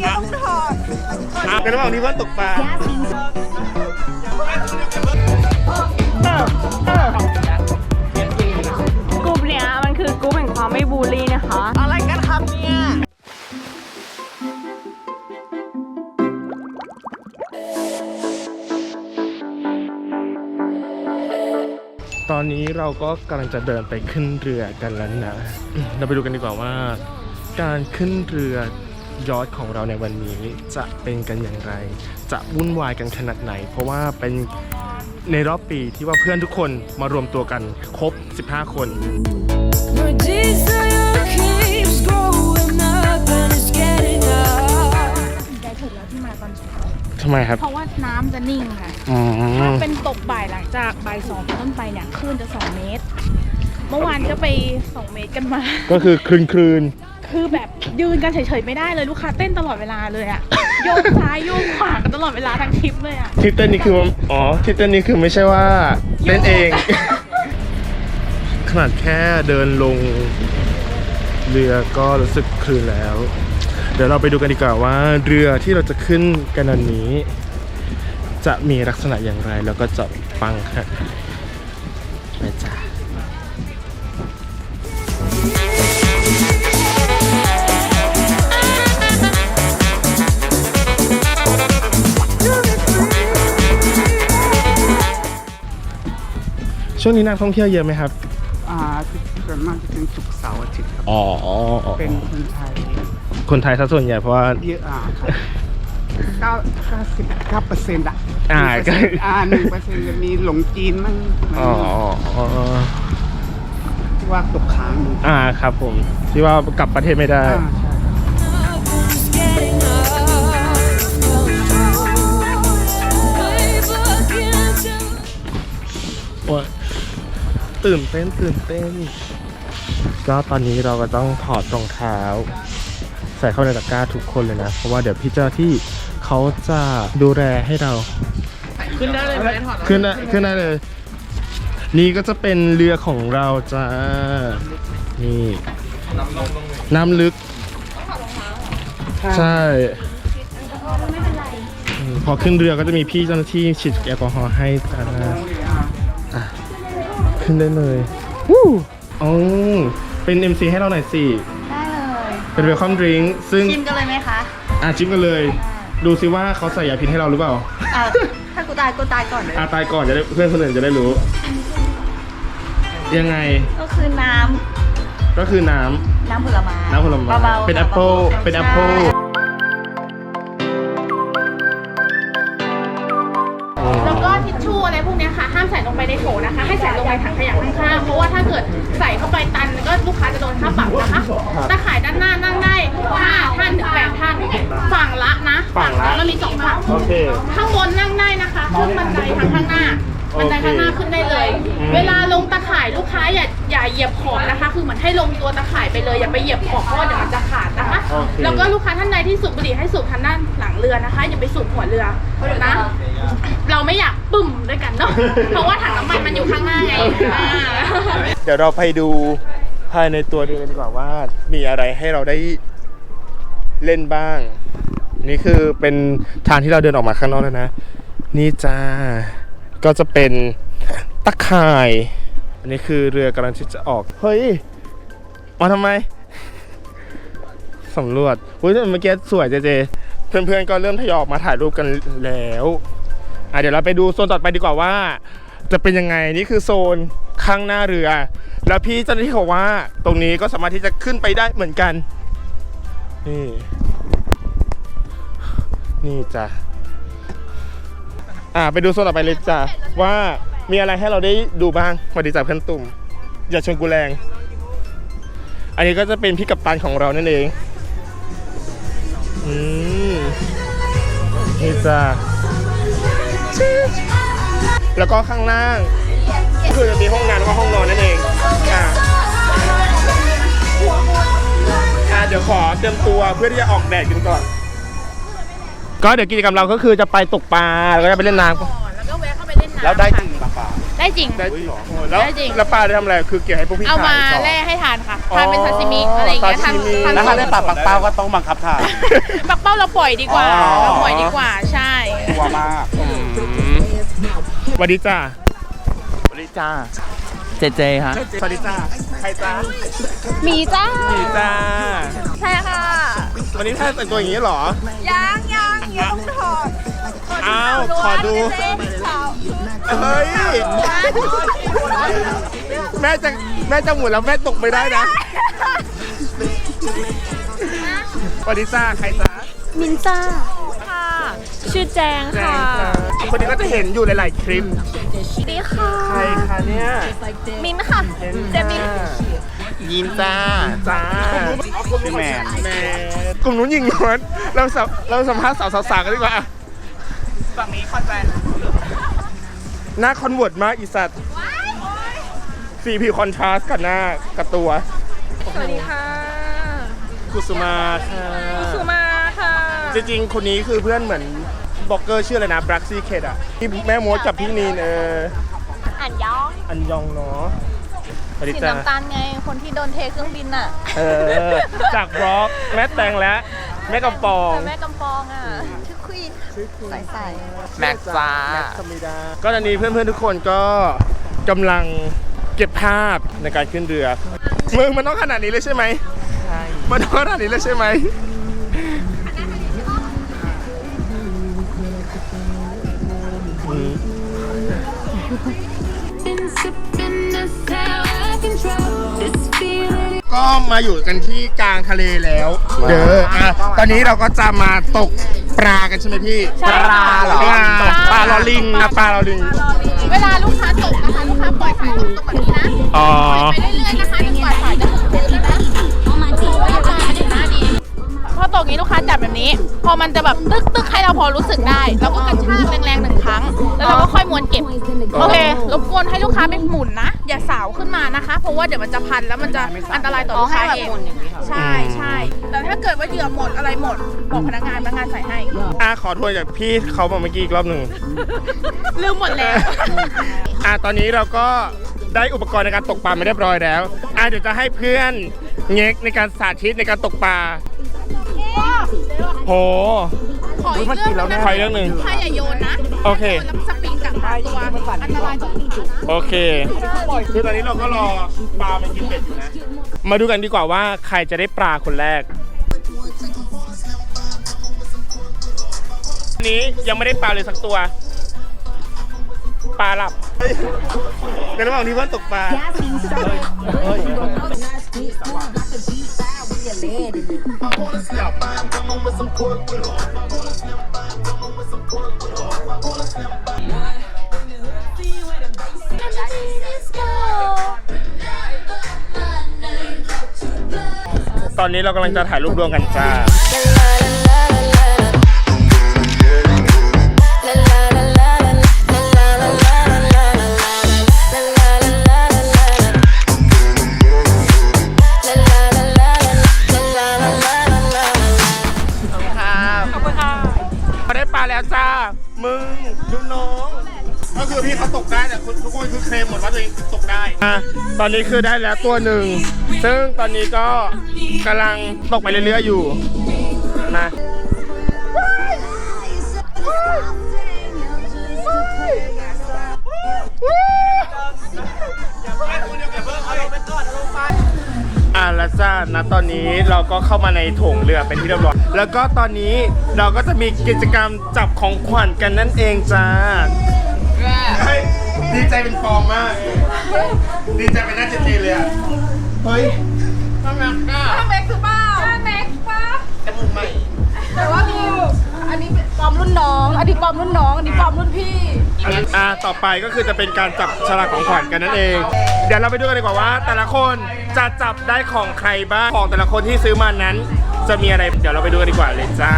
อย่างเงี้ยต้องถอดอะเป็นระหว่างนี้เพื่อนตกปลากลุ่มเนี้ยมันคือกลุ่มแห่งความไม่บูลลี่นะคะ อะไรกันครับเนี่ยตอนนี้เราก็กำลังจะเดินไปขึ้นเรือกันแล้วนะอืมเราไปดูกันดีกว่าว่า การขึ้นเรือ ยอทของเราในวันนี้จะเป็นกันอย่างไร จะวุ่นวายกันขนาดไหน เพราะว่าเป็นในรอบปีที่ว่าเพื่อนทุกคนมารวมตัวกันครบ 15 คน My desire keeps growing up and it's getting up. ได้ถูกแล้วที่มาตอนเช้าทำไมครับ เพราะว่าน้ำจะนิ่งค่ะอืมถ้าเป็นตกบ่ายหลังจากบ่ายสองเป็นต้นไปเนี่ยคลื่นจะ 2 เมตร เมื่อวานก็ไป 2 เมตรกันมา ก็คือคลืนคลืน คือแบบยืนกันเฉยๆไม่ได้เลยลูกค้าเต้นตลอดเวลาเลยอะโยกซ้ายโยกขวากันตลอดเวลาทั้งทริปเลยอะที่เต้นนี่คือว่าอ๋อที่เต้นนี่คือไม่ใช่ว่าเต้นเอง ขนาดแค่เดินลงเรือก็รู้สึกคลืนแล้ว เดี๋ยวเราไปดูกันดีกว่าว่าเรือที่เราจะขึ้นกันวันนี้ จะมีลักษณะอย่างไรแล้วก็จะปังค่ะไปจ้า ช่วงนี้นักท่องเที่ยวเยอะไหมครับ อ่าส่วนมากจะเป็นศุกร์เสาร์อาทิตย์ครับ อ๋อเป็นคนไทยคนไทยซะส่วนใหญ่เพราะว่า เยอะอ่าครับเก้าเก้าสิบเก้าเปอร์เซ็นต์อะอ่า1%อ่าหนึ่งเปอร์เซ็นต์จะมีหลงจีนมั่งอ๋ออ๋อที่ว่าตกค้างอยู่อ่าครับผมที่ว่ากลับประเทศไม่ได้ อ่าใช่ ตื่นเต้นตื่นเต้น ก็ตอนนี้เราก็ต้องถอดรองเท้า ใส่เข้าในตะกร้าทุกคนเลยนะ เพราะว่าเดี๋ยวพี่เจ้าหน้าที่เขาจะดูแลให้เรา ขึ้นได้เลยไหมถอดขึ้นได้ขึ้นได้เลย นี่ก็จะเป็นเรือของเราจ้า นี่น้ำลึก ใช่อืมพอขึ้นเรือก็จะมีพี่เจ้าหน้าที่ฉีดแอลกอฮอล์ให้จ้าอะ ขึ้นได้เลยวู้อ๋อเป็น MC ให้เราหน่อยสิได้เลยเป็นเวลคัมดริงซึ่งชิมกันเลยไหมคะอะจิ้มกันเลย ดูซิว่าเขาใส่ยาพิษให้เราหรือเปล่าอะถ้ากูตายกูตายก่อนเลยอาตายก่อนจะได้เพื่อนคนอื่นจะได้รู้ ยังไงก็คือน้ก็คือน้ำน้ำผลไม้ำน้ำผลไม้เบาๆเป็นแอปเปิลเป็นแอปเปิลแล้ เนี้ยค่ะห้ามใส่ลงไปในโถนะคะ ให้ใส่ลงในถังขยะข้างๆเพราะว่าถ้าเกิดใส่เข้าไปตันก็ลูกค้าจะโดนค่าปรับนะคะตะข่ายด้านหน้านั่งได้ห้าท่านถึงแปดท่านฝั่งละนะฝั่งละมันมีสองฝั่งโอเค ข้างบนนั่งได้นะคะขึ้นบันไดทางข้างหน้าบันไดข้างหน้าขึ้นได้เลยอืมเวลาลงตะข่ายลูกค้าอย่าอย่าเหยียบขอบนะคะ คือเหมือนให้ลงตัวตะข่ายไปเลย อย่าไปเหยียบขอบเพราะว่าเดี๋ยวมันจะขาดนะคะ แล้วก็ลูกค้าท่านใดที่สูบบุหรี่ให้สูบทางด้านหลังเรือนะคะ อย่าไปสูบหัวเรือนะ เราไม่อยากปึ่มด้วยกันเนาะ เพราะว่าถังน้ำมันมันอยู่ข้างหน้าไงอ่าเดี๋ยวเราไปดูภายในตัวเรือกันดีกว่าว่า มีอะไรให้เราได้เล่นบ้าง นี่คือเป็นทางที่เราเดินออกมาข้างนอกแล้วนะ นี่จ้า ก็จะเป็นตะข่าย อันนี้คือเรือกำลังที่จะออก เฮ้ย มาทำไม สำรวจอุ้ยแต่เมื่อกี้สวยเจเจ เพื่อนๆก็เริ่มทยอยออกมาถ่ายรูปกันแล้ว อะเดี๋ยวเราไปดูโซนต่อไปดีกว่าว่า จะเป็นยังไงนี่คือโซนข้างหน้าเรือ แล้วพี่เจ้าหน้าที่บอกว่าตรงนี้ก็สามารถที่จะขึ้นไปได้เหมือนกัน นี่ นี่จ้ะอ่าไปดูโซนต่อไปเลยจ้ะว่ามีอะไรให้เราได้ดูบ้างสวัสดีจ้ะเพื่อนตุ่ม อย่าชนกูแรง อันนี้ก็จะเป็นพี่กัปตันของเรานั่นเอง อืมนี่จ้ะ แล้วก็ข้างล่างก็คือจะมีห้องน้ำแล้วก็ห้องนอนนั่นเองอ่าอ่าเดี๋ยวขอเตรียมตัวเพื่อที่จะออกแดดกันก่อน ก็เดี๋ยวกิจกรรมเราก็คือจะไปตกปลาแล้วก็จะไปเล่นน้ำก่อนแล้วก็แวะเข้าไปเล่นน้ำแล้วได้จริงค่ะปะป่า ได้จริง ได้จริงเหรอโอ้แล้วได้จริง แล้วปลาได้ทำอะไร คือเกี่ยวให้พวกพี่เอามาขยต่อ แล่ให้ทานค่ะอ๋อทานเป็นซาซิมิอะไรอย่างเงี้ยทานซาซิมิ ทานแล้วถ้าได้ปลาปักเป้าก็ต้องบังคับถ่าย ปักเป้าเราปล่อยดีกว่า อ๋อ เราปล่อยดีกว่า ใช่ กลัวมากอืมสวัสดีจ้าสวัสดีจ้าเจเจฮะสวัสดีจ้าใครจ้ามีจ้าดีจ้าใช่ค่ะ วันนี้ท่านแต่งตัวอย่างนี้เหรอยังยังยังถอด อ้าวขอดูเจ๊สาวเฮ้ย แม่จะแม่จะหมุนแล้วแม่ตกไม่ได้นะสวัสดีจ้าใครจ้ามินจ้าค่ะ ชื่อแจงแจค่ะงจ้าคนนี้ก็จะเห็นอยู่หลาย ๆ คลิปดีค่ะ ใครคะเนี่ยมินค่ะ เจมินยินจ้าจ้าพี่แมนแม่กลุ่มนู้นยิงนวลเราสัมเราสัมภาษณ์สาวสาวๆกันดีกว่า ฝั่งนี้คอนแวนหน้าคอนเวิร์ตมากอีสัตว์สีผิวคอนทราสต์กับหน้ากับตัว สวัสดีค่ะกุสุมาค่ะสุมาค่ะ จริงๆ คนนี้คือเพื่อนเหมือนบล็อกเกอร์ชื่ออะไรนะบรักซี่เคดอะที่แม่มดกับพี่นีนเอออ่านยอง อันยองเนาะสวัสดีสีจ้าน้ำตาลไง คนที่โดนเทเครื่องบินอะเออจากบล็อกแม่แตงและ แม่กำปอง แม่กำปองอะชื่อควีน ใส่ใส่แม็กจ้าธรรมดาก็ตอนนี้เพื่อนๆทุกคนก็กำลังเก็บภาพในการขึ้นเรือมึงมันต้องขนาดนี้เลยใช่ไหมใช่มันต้องขนาดนี้เลยใช่ไหมอืม ก็มาอยู่กันที่กลางทะเลแล้วเด้ออะตอนนี้เราก็จะมาตกปลากันใช่ไหมพี่ใช่ค่ะปลาเหรอปลาลอลิงนะปลาลอลิง เวลาลูกค้าตกนะคะ ลูกค้าปล่อยสายตรงแบบนี้นะอ๋อไปเรื่อยๆนะคะจนกว่าสายจะถึงพื้ อตกนี้ลูกค้าจับแบบนี้ พอมันจะแบบตึกตึกให้เราพอรู้สึกได้เราก็กระชากแรงๆหนึ่งครั้ง แล้วเราก็ค่อยม้วนเก็บ โอเครบกวนให้ลูกค้าเป็นหมุนนะ อย่าสาวขึ้นมานะคะ เพราะว่าเดี๋ยวมันจะพันแล้วมันจะอันตรายต่อลูกค้าเองใช่ใช่แต่ถ้าเกิดว่าเหยื่อหมดอะไรหมด บอกพนักงานพนักงานใส่ให้อะขอโทษจากพี่เขามาเมื่อกี้อีกรอบหนึ่งลืมหมดแล้วอะตอนนี้เราก็ได้อุปกรณ์ในการตกปลามาเรียบร้อยแล้วอะเดี๋ยวจะให้เพื่อนเง็กในการสาธิตในการตกปลา โห ขออีกเรื่องหนึงนะขออีกเรื่องหนึ่งถ้าอย่าโยนนะโอเคถ้าโยนแล้วสปริงกลับมาตัวอันตรายต่อลูกค้านะโอเค คือตอนนี้เราก็รอปลามันกินเป็ดอยู่นะ มาดูกันดีกว่าว่าใครจะได้ปลาคนแรกวันนี้ยังไม่ได้ปลาเลยสักตัว ปลาหลับ ในระหว่างที่เพื่อนตกปลา ตอนนี้เรากำลังจะถ่ายรูปรวมกันจ้าเขา ตอนนี้คือได้แล้วตัวหนึ่ง ซึ่งตอนนี้ก็กำลังตกไปเรื่อยๆอยู่นะอะแล้วจ้านะตอนนี้เราก็เข้ามาในโถงเรือเป็นที่เรียบร้อย แล้วก็ตอนนี้เราก็จะมีกิจกรรมจับของขวัญกันนั่นเองจ้าดีใจเป็นฟองมาก ดีใจเป็นหน้าเจเจเลยอะ เฮ้ยทำไมอะแม็กซ์คือเปล่าแม็กซ์ป่ะจมูกใหม่ แต่ว่ามีอันนี้ปลอมรุ่นน้อง อันนี้ปลอมรุ่นน้อง อันนี้ปลอมรุ่นพี่ อ่า ต่อไปก็คือจะเป็นการจับฉลากของขวัญกันนั่นเอง เดี๋ยวเราไปดูกันดีกว่าว่า แต่ละคนจะจับได้ของใครบ้าง ของแต่ละคนที่ซื้อมานั้น จะมีอะไร เดี๋ยวเราไปดูกันดีกว่าเลยจ้า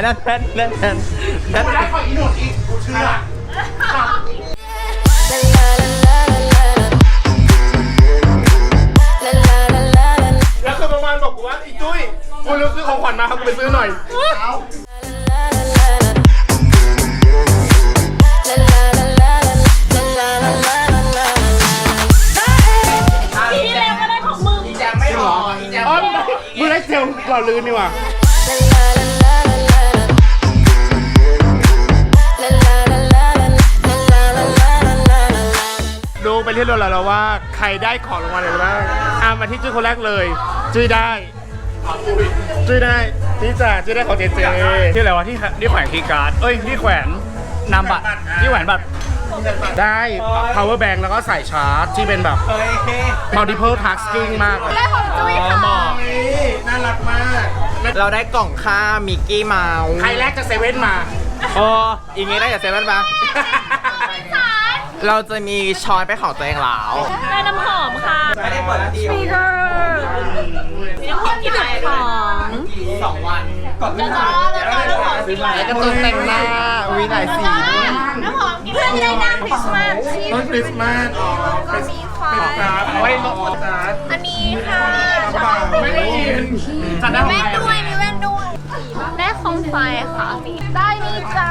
แทนแทนแทนแทนแทนได้ของอีหนวดอีกกูเชื่อแล้วคือประมาณบอกกูว่าไอ้จุ้ยรู้ซื้อของขวัญมาเขาก็ไปซื้อหน่อยพี่เร็วมาได้ของมึง อีแจมไม่พออีแจมอ๋อมือเล็กเซลหล่อลื่นนี่หว่า ดูไปเรียบร้อยแล้วว่าใครได้ของรางวัลอะไรบ้างอะมาที่จุ้ยคนแรกเลย จุ้ยได้ จุ้ยได้นี่จ้ะจุ้ยได้ของเจเจที่อะไรวะที่ที่แขวนคีย์การ์ดเอ้ยที่แขวนนามบัตรที่แขวนบัตรได้ power bank แล้วก็ใส่ชาร์จที่เป็นแบบเฮ้ย multiple tasking มากเลยได้ของจุ้ยค่ะนี่น่ารักมาก เราได้กล่องค่ามิกกี้เมาส์ใครแรกจะเซเว่นมาโอ้อีกงี้ได้จากเซเว่นปะ เราจะมีช้อนไปนของตัวเองแล้วได้น้ำหอมค่ะ ไม่ได้เปิดแล้วดีมีน้ำหอมกี่แบบของสองวันก่อนจะจอจะจอน้ำหอมกี่แบบแล้วก็ตัวแต่งหน้าวิหลายสีด้วยน้ำหอมกี่เพื่อนจะได้น้ำคริสต์มาสที่ต้นคริสต์มาสอ๋อเป็นมีไฟเป็นการ์ดไว้ลดการ์ดอันนี้ค่ะไม่ได้ยินจัดได้ของแว่นใครด้วยมีแว่นด้วยได้คอมไฟค่ะ ได้นี่จ้า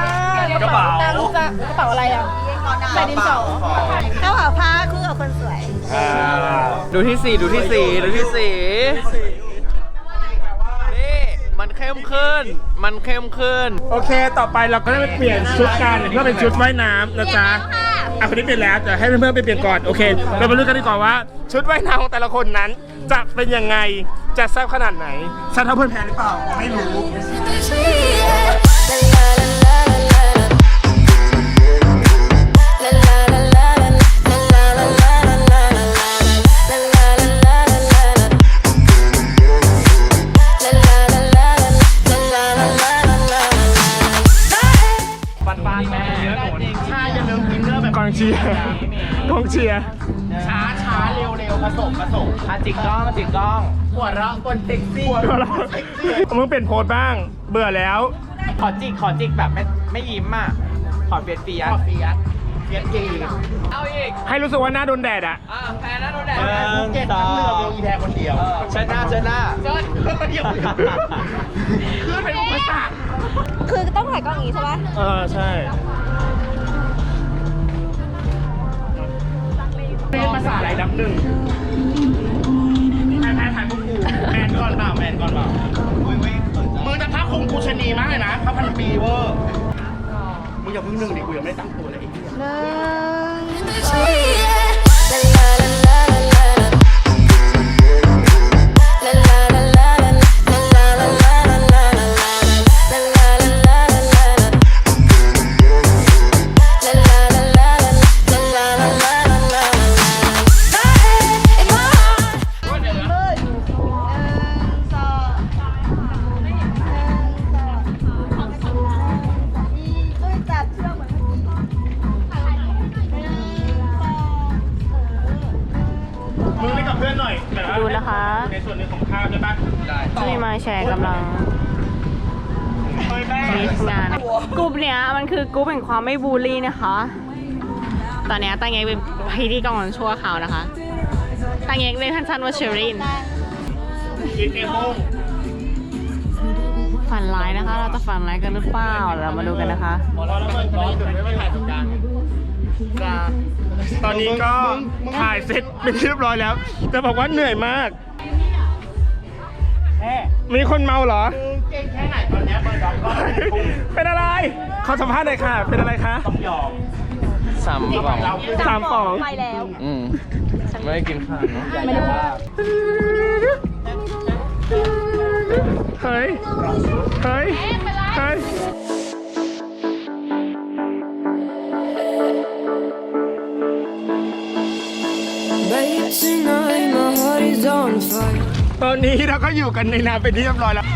กระเป๋าตังค์จ้ากระเป๋าอะไรอะ ใส่ดินสอกระเป๋าผ้าคู่กับคนสวยดูที่สีดูที่สีดูที่สีนี่มันเข้มขึ้น มันเข้มขึ้น โอเค ต่อไปเราก็ได้ไปเปลี่ยนชุดกันเพื่อเป็นชุดว่ายน้ำนะจ๊ะอะคนนี้เปลี่ยนแล้วแต่ให้เพื่อนๆไปเปลี่ยนก่อน โอเค เรามาดูกันดีกว่าว่า ชุดว่ายน้ำของแต่ละคนนั้น จะเป็นยังไง จะแซ่บขนาดไหนแซ่บเท่าเพื่อนแพ้หรือเปล่า ไม่รู้ปั เนื้อแบบกองเชียร์กองเชียร์ช้าช้าเร็วเร็วผสมผสมอาจิกกล้องอาจิกกล้องหัวเราะบนเซ็กซี่มึงเปลี่ยนโพสบ้าง เบื่อแล้ว ขอจิกขอจิกแบบไม่ไม่ยิ้มอะขอเฟียสเฟียสเฟียสเฟียสกีเอาอีกให้รู้สึกว่าหน้าโดนแดดอะอ่าแพ้นะโดนแดดเจ็ดทั้งเรือเดียวอีแทนคนเดียวเชิญหน้าเชิญหน้าเจ้าเดี๋ยวคือเป็นอุปสรรคคือต้องถ่ายกล้องอย่างนี้ใช่ปะเออใช่าษาอะไรดับหนึ่งแพ้แพ้ถ่ายพวกกูแมนก่อนเปล่าแมนก่อนเปล่ามือจะพักของกูชนีมากเลยนะข้าพันปีเวอร์มึงอย่าเพิ่งหนึ่งดิกูยังไม่ได้ตั้งตัวเลยไอ้เหี้ย ไม่บูลลี่นะคะ ตอนเนี้ยตังเงเป็นพิธีกรชั่วเขาวนะคะ ตังเงเรียกท่านๆว่าเชอรินกินเอโม่งฝันร้ายนะคะ เราจะฝันร้ายกันหรือเปล่าเดี๋ยวเรามาดูกันนะคะพอแล้วมันร้อนถึงไม่มาถ่ายสงการจ้าตอนนี้ก็ถ่ายเสร็จเป็นที่เรียบร้อยแล้วจะบอกว่าเหนื่อยมาก มีคนเมาเหรอ เก่งแค่ไหนตอนเนี้ยเบอร์ด็อกก็เป็นอะไร ขอสัมภาษณ์หน่อยค่ะ เป็นอะไรคะต้องยอมสามกล่องสามป๋องไปแล้ว อืมไม่ได้กินข้าวเนอะเฮ้ย เฮ้ย เฮ้ย Babe, tonight my heart is on fire. ตอนนี้เราก็อยู่กันในน้ำเป็นที่เรียบร้อยแล้ว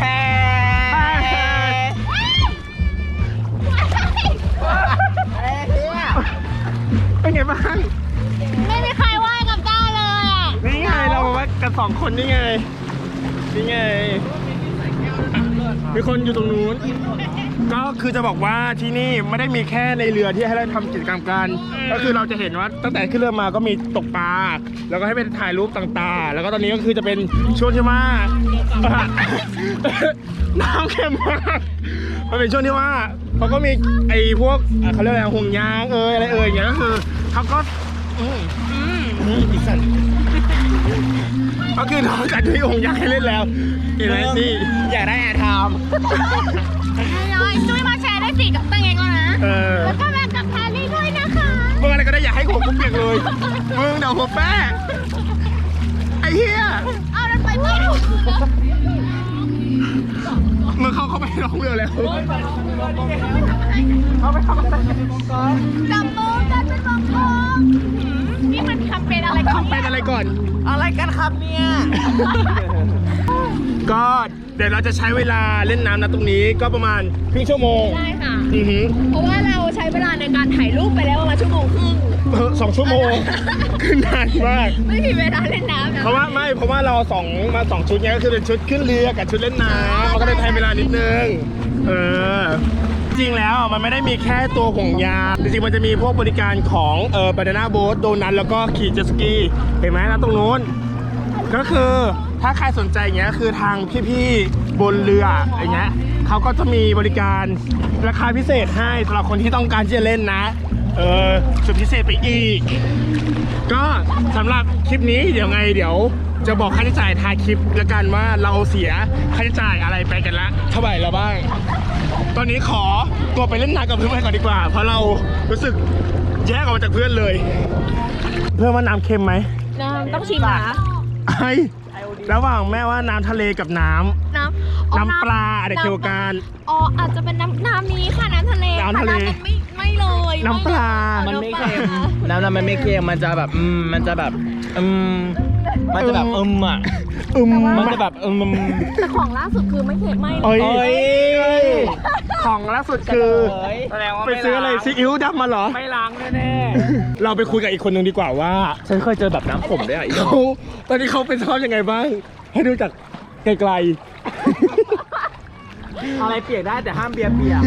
เป็นไงบ้าง ไม่มีใครไหว้กับเจ้าเลยอะนี่ไงเรามาว่ากันสองคนนี่ไง นี่ไง มีคนอยู่ตรงนู้น ก็คือจะบอกว่าที่นี่ไม่ได้มีแค่ในเรือที่ให้เราทำกิจกรรมกัน ก็คือเราจะเห็นว่าตั้งแต่ขึ้นเรือมาก็มีตกปลา แล้วก็ให้ไปถ่ายรูปต่างๆ แล้วก็ตอนนี้ก็คือจะเป็นช่วงที่ว่าน้ำเค็มมากมันเป็นช่วงที่ว่าเขาก็มีไอ้พวกอะเขาเรียกอะไรห่วงยางเอยอะไรเอยอย่างเงี้ยก็คือเขาก็อืมอืมอืมอีสันก็คือนอกจากจะมีห่วงยางให้เล่นแล้วเห็นไหมนี่อยากได้แอร์ไทม์น้อยจุ้ยมาแชร์ได้สิกับตั้งเองแล้วนะเออแล้วก็แบ่ ก็ได้อย่าให้หัวกูเปียกเลย มึงเดี๋ยวหัวแป้งไอ้เหี้ยเอาแล้วไปไม่ถูกมึงเข้าเข้าไปในร้องเรือแล้ว จับมือกันเป็นวงกลมนี่มันแคมเปญอะไรกันเป็นอะไรก่อน อะไรกันครับเนี่ย ก็เดี๋ยวเราจะใช้เวลาเล่นน้ำนะตรงนี้ก็ประมาณครึ่งชั่วโมงใช่ค่ะ อือหือเพราะว่าเราใช้เวลาในการถ่ายรูปไปแล้วประมาณชั่วโมงครึ่ง เออสองชั่วโมงขึ้นนานมาก ไม่มีเวลาเล่นน้ำนะเพราะว่าไม่เพราะว่าเราสองมาสองชุดเนี้ยก็คือเป็นชุดขึ้นเรือกับชุดเล่นน้ำมันก็เลยใช้เวลานิดนึง เออ จริงแล้วมันไม่ได้มีแค่ตัวห่วงยางจริงๆมันจะมีพวกบริการของเออบานาน่าโบ๊ทโดนัทแล้วก็ขี่เจ็ตสกีเห็นไหมนะตรงนู้นก็คือ ถ้าใครสนใจอย่างเงี้ยคือทางพี่ๆบนเรืออย่างเงี้ยเขาก็จะมีบริการราคาพิเศษให้สำหรับคนที่ต้องการที่จะเล่นนะ เออสุดพิเศษไปอีก ก็สำหรับคลิปนี้เดี๋ยวไงเดี๋ยว จะบอกค่าใช้จ่ายท้ายคลิปแล้วกันว่าเราเสียค่าใช้จ่ายอะไรไปกันละเท่าไหร่แล้วบ้าง ตอนนี้ขอตัวไปเล่นน้ำกับเพื่อนๆก่อนดีกว่า เพราะเรารู้สึกแยกออกมาจากเพื่อนเลย เพื่อนว่าน้ำเค็มไหม น้ำต้องชิมนะไอ้ ระหว่างแม่ว่าน้ำทะเลกับน้ำ น้ำอ๋อน้ำปลาอะไรเกี่ยวกันอ๋ออาจจะเป็นน้ำน้ำนี้ค่ะน้ำทะเลน้ำทะเลค่ไม่ไม่เลยน้ำปลามันไม่เค็มน้ำน้ำมันไม่เค็มมันจะแบบอืมมันจะแบบอืมมันจะแบบอืมอะอืมมันจะแบบอืมแต่ของล่าสุดคือไม่เค็มไม่เลเอ้ยยเอ้ย ของล่าสุดคือแสดงว่าไปซื้ออะไรซีอิ๊วดำมาเหรอ ไม่ล้างแน่เราไปคุยกับอีกคนหนึ่งดีกว่าว่าๆฉันเคยเจอแบบน้ำผมด้วยอะเขาตอนนี้เขาเป็นสภาพยังไงบ้าง ให้ดูจากไกลอะไรเปียกได้แต่ห้ามเบียร์เปียก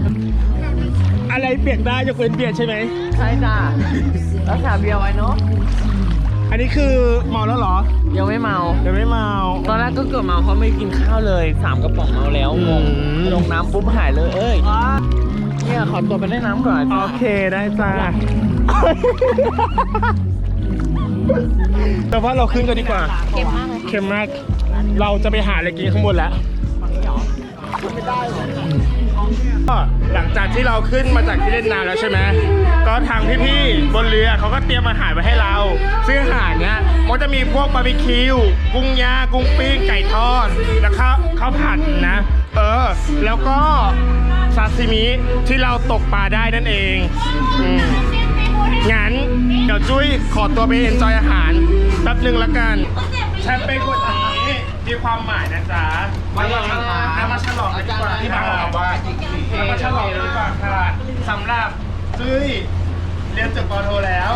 ๆ อะไรเปลี่ยนได้ยกเว้นเปลี่ยนใช่ไหม ใช่จ้ะแล้วถามเบียร์ไว้เนาะ อันนี้คือเมาแล้วเหรอยังไม่เมา ยังไม่เมา ตอนแรกก็เกือบเมาเพราะไม่กินข้าวเลยสามกระป๋องเมาแล้วงงอืม ลงน้ำปุ๊บหายเลยเอ้ยเนี่ยขอตัวไปเล่นน้ำก่อนนะโอจ๊ะเคได้จ้าแต่ว่าเราขึ้นกันดีกว่า เค็มมากเลยเค็มมาก เราจะไปหาอะไรกินข้างบนแล้ว ก็หลังจากที่เราขึ้นมาจากที่เล่นน้ำแล้วใช่ไหมก็ทางพี่ๆบนเรือเขาก็เตรียมอาหารไว้ให้เรา ซึ่งอาหารเนี้ยมันจะมีพวกบาร์บีคิวกุ้งย่างกุ้งปิ้งไก่ทอดแล้วข้าวข้าวผัดนะ เออ แล้วก็ซาซิมิที่เราตกปลาได้นั่นเองอืมงั้นเดี๋ยวจุ้ยขอตัวไปเอ็นจอยอาหารแป๊บหนึ่งละกันแชมเปญขวดนี้ มีความหมายนะจ๊ะมาฉลองเอามาฉลองกันดีกว่าที่บางบอกว่าเอามาฉลองกันดีกว่าค่ะสำหรับจุ้ยเรียนจบปโทแล้ว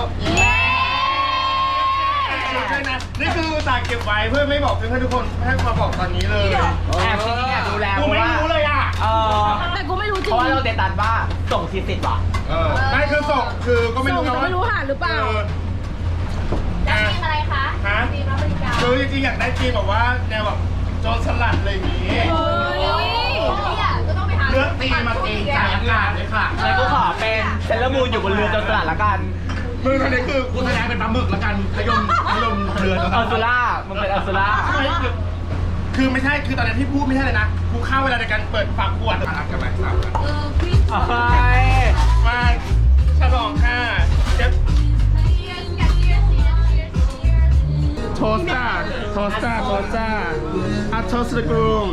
ด้วยนะนี่คืออุตสาห์เก็บไว้เพื่อไม่บอกเพื่อนๆทุกคนให้มาบอกตอนนี้เลยแอบจริงๆอยากดูแลกูเพราะไม่ว่ารู้เลยอะเออแต่กูไม่รู้จเพริงราะว่าเราเดตันว่าส่งทีสิทธิ์ว่ะเออไม่คือส่งคือก็ไม่รู้ส่งแต่นะว่าไม่รู้หาหรือเปล่าอออะอะไรคะฮะ คือจริงๆอยากได้ทีมแบบว่าแนวแบบโจรสลัดอะไรอย่างงี้เฮ้ยเนี่ยก็ต้องไปหาเลือกตีมมาเองจากอากาศเลยค่ะแล้วก็ขอเป็นเซเลอร์มูนอยู่บนเรือจนตลาดละกันมือคนนี้คือกูแสดงเป็นปลาหมึกละกันขยมขยมเรืออัลซูล่ามันเป็นอัลซูล่าคือไม่ใช่คือตอนนั้นที่พูดไม่ใช่เลยนะกูฆ่าเวลาในการเปิดฝากขวดกันไหมสามมาฉลองค่ะเจ็บ โทสต้าโทสต้าโทสต้าอัทโทสต์กรูม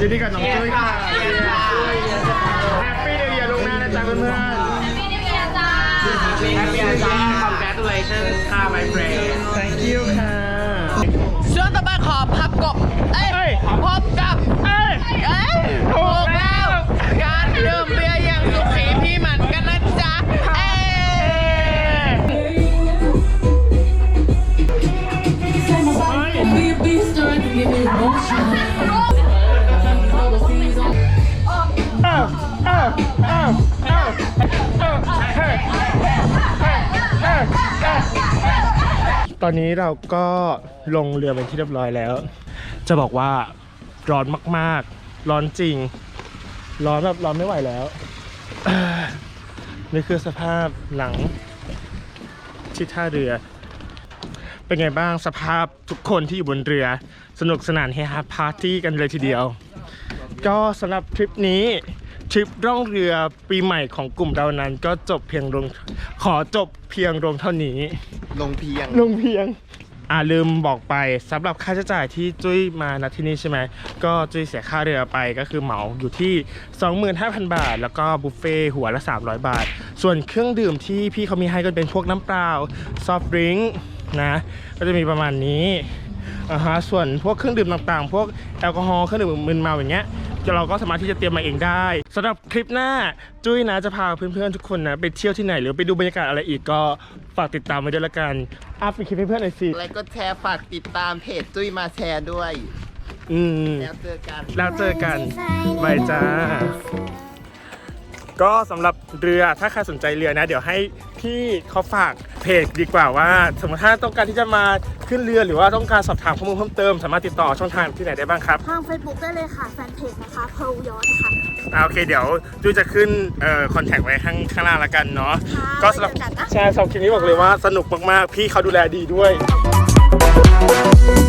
ยินดีกับน้องจุ้ยค่ะแฮปปี้เดย์ลงหน้านะจ๊ะเพื่อนๆ Happy Anniversary Congratulations ค่ะ my friend Thank you ค่ะช่วงต่อไปขอพับกบเอ้ยเอ้ยพบกับ เอ้ย เอ้ยถูกแล้ว การดื่มเบียร์อย่างสุขี อนนี้เราก็ลงเรือเป็นที่เรียบร้อยแล้ว จะบอกว่าร้อนมากๆ ร้อนจริง ร้อนแบบร้อนไม่ไหวแล้ว นี่คือสภาพหลังที่ท่าเรือ เป็นไงบ้างสภาพทุกคนที่อยู่บนเรือ สนุกสนานเฮฮาปาร์ตี้กันเลยทีเดียว ก็สำหรับทริปนี้ ทริปร่องเรือปีใหม่ของกลุ่มเรานั้น ก็จบเพียงลงขอจบเพียงลงเท่านี้ ลงเพียง ลงเพียง อ่าลืมบอกไปสำหรับค่าใช้จ่ายที่จุ้ยมาณที่นี่ใช่ไหมก็จุ้ยเสียค่าเรือไปก็คือเหมาอยู่ที่ 25,000 บาท แล้วก็บุฟเฟ่ต์หัวละ 300 บาท ส่วนเครื่องดื่มที่พี่เขามีให้ก็เป็นพวกน้ำเปล่าซอฟต์ดริงก์นะก็จะมีประมาณนี้อ่าฮะส่วนพวกเครื่องดื่มต่างๆ พวกแอลกอฮอล์เครื่องดื่มมึนเมาอย่างเงี้ย เราก็สามารถที่จะเตรียมมาเองได้สำหรับคลิปหน้าจุ้ยนะจะพาเพื่อนๆทุกคนนะไปเที่ยวที่ไหนหรือไปดูบรรยากาศอะไรอีกก็ฝากติดตามไว้ด้วยละกันอัพเป็นคลิปให้เพื่อนหน่อยสิไลค์ก็แชร์ฝากติดตามเพจจุ้ยมาแชร์ด้วย อืมแล้วเจอกันแล้วเจอกันบายจ้า ก็สำหรับเรือถ้าใครสนใจเรือนะ เดี๋ยวให้พี่เขาฝากเพจดีกว่าว่า สมมติถ้าต้องการที่จะมาขึ้นเรือหรือว่าต้องการสอบถามข้อมูลเพิ่มเติม สามารถติดต่อช่องทางที่ไหนได้บ้างครับทาง Facebook ได้เลยค่ะแฟนเพจนะคะ Pearl Yacht ค่ะอ่าโอเคเดี๋ยวจูจะขึ้นเอ่อคอนแทคไว้ข้างข้างล่างละกันเนาะค่ะก็สำหรับไว้เจอกันนะใช่สำหรับคลิปนี้บอกเลยว่าสนุกมากๆพี่เขาดูแลดีด้วยขอบคุณ